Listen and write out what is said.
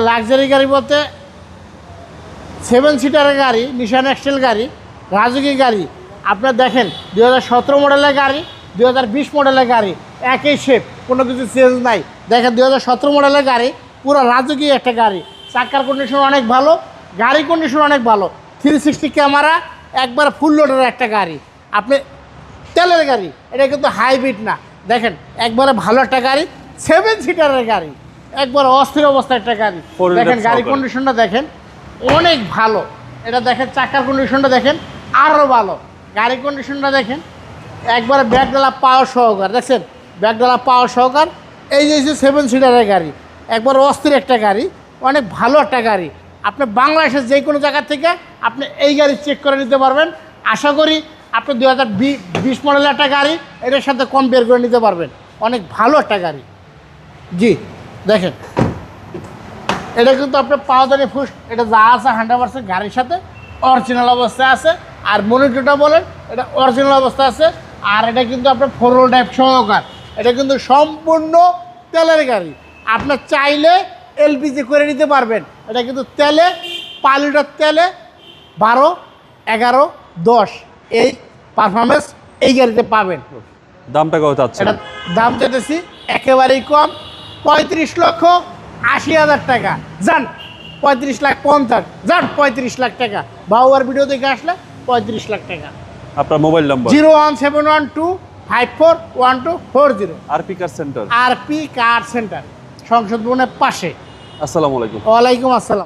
Luxury গাড়ি বলতে seven সিটারের গাড়ি নিশান এক্সেল গাড়ি রাজুকি গাড়ি। আপনার দেখেন দু হাজার সতেরো মডেলের গাড়ি দু হাজার বিশ মডেলের গাড়ি, একই শেপ কোনো কিছু চেঞ্জ নাই। দেখেন দু হাজার সতেরো মডেলের গাড়ি, পুরো রাজুকি একটা গাড়ি। চাকার কন্ডিশন অনেক ভালো গাড়ি কন্ডিশন অনেক ভালো। থ্রি সিক্সটি ক্যামেরা একবার ফুল লোডের একটা গাড়ি। আপনি তেলের গাড়ি, এটা কিন্তু হাইব্রিড না। দেখেন, একবারে ভালো একটা গাড়ি সেভেন সিটারের গাড়ি। একবার অস্থির অবস্থা একটা গাড়ি। দেখেন গাড়ি কন্ডিশনটা দেখেন অনেক ভালো। এটা দেখেন চাকার কন্ডিশনটা দেখেন আরও ভালো। গাড়ি কন্ডিশনটা দেখেন একবারে ব্যাগডালা পাওয়ার সহকার দেখছেন? ব্যাগডালা পাওয়ার সহকার এই যে সেভেন সিটারের গাড়ি একবার অস্থির একটা গাড়ি অনেক ভালো একটা গাড়ি। আপনি বাংলাদেশের যে কোনো জায়গা থেকে আপনি এই গাড়ি চেক করে নিতে পারবেন। আশা করি আপনি দু হাজার বিশ মডেলের একটা গাড়ি এটার সাথে কম্পেয়ার করে নিতে পারবেন। অনেক ভালো একটা গাড়ি। জি। দেখেন এটা কিন্তু আপনার পাওয়াদানি ফুস এটা যা আছে হান্ড্রেড পার্সেন্ট গাড়ির সাথে অরিজিনাল অবস্থায় আছে আর মনিটরটা বলেন এটা অরিজিনাল অবস্থা আছে আর এটা কিন্তু আপনার ফোর রোল টাইপ সহকার এটা কিন্তু সম্পূর্ণ তেলের গাড়ি আপনার চাইলে এলপিজি করে নিতে পারবেন এটা কিন্তু তেলে পাঁচ লিটার তেলে বারো এগারো দশ এই পারফরমেন্স এই গাড়িতে পাবেন। দামটা কত এটা দাম চাইতেছি একেবারেই কম পঁয়ত্রিশ লক্ষ আশি হাজার টাকা। যান পঁয়ত্রিশ লাখ পঞ্চাশ। যান পঁয়ত্রিশ লাখ টাকা। বাবুয়ার ভিডিও দেখে আসলে পঁয়ত্রিশ লাখ টাকা। আপনার mobile number zero one seven one two five four one two four zero. RP car centre R P car centre সংসদ ভবনের পাশে। আসসালামু আলাইকুম। ওয়ালাইকুম আসসালাম।